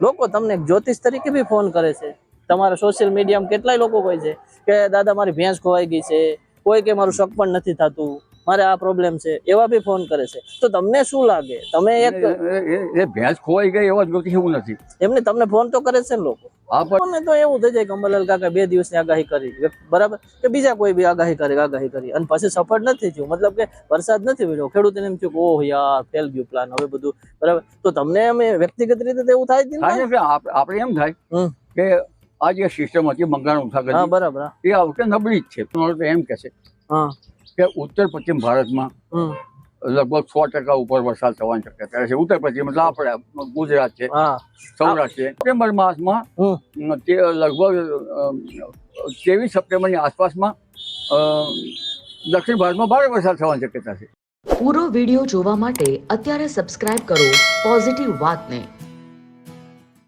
લોકો તમને જ્યોતિષ તરીકે બી ફોન કરે છે. તમારા સોશિયલ મીડિયામાં કેટલાય લોકો હોય છે કે, દાદા, મારી ભેંસ ખોવાઈ ગઈ છે. કોઈ કે મારું શક પણ નથી થતું. મારે આ પ્રોબ્લેમ છે એવા બી ફોન કરે છે. તો તમને શું લાગે? તમે એક એ- ભેંસ ખોવાઈ ગઈ એવા વ્યક્તિ એવું નથી. એમને તમને ફોન તો કરે છે ને લોકો. આ તો એવું થઈ જાય કે અંબાલાલ કાકા બે દિવસની આગાહી કરી. બરાબર? કે બીજા કોઈ બી આગાહી કરી આગાહી કરી. અને પછી સફળ નથી થયું. મતલબ કે વરસાદ નથી પડ્યો ખેડૂતને એમ થયું કે ઓહ યાર ફેલ ગયું પ્લાન હવે બધું બરાબર. તો તમને વ્યક્તિગત રીતે એવું થાય જ છે કે આપણે એમ થાય કે આ જે સિસ્ટમ હતી બંગાળ ઉઠા બરાબર એ આ વખતે નબળી જ છે. એમ કે છે કે ઉત્તર પશ્ચિમ ભારતમાં લગભગ સો ટકા ઉપર વરસાદ થવાની શક્યતા છે. ઉત્તર પશ્ચિમ એટલે આપણે ગુજરાત છે સૌરાષ્ટ્ર છે. સપ્ટેમ્બર માસમાં તે લગભગ ત્રેવીસ સપ્ટેમ્બરની આસપાસમાં અ, દક્ષિણ ભારતમાં ભારે વરસાદ થવાની શક્યતા છે. પૂરો વિડિયો જોવા માટે અત્યારે સબસ્ક્રાઇબ કરો પોઝિટિવ વાતને.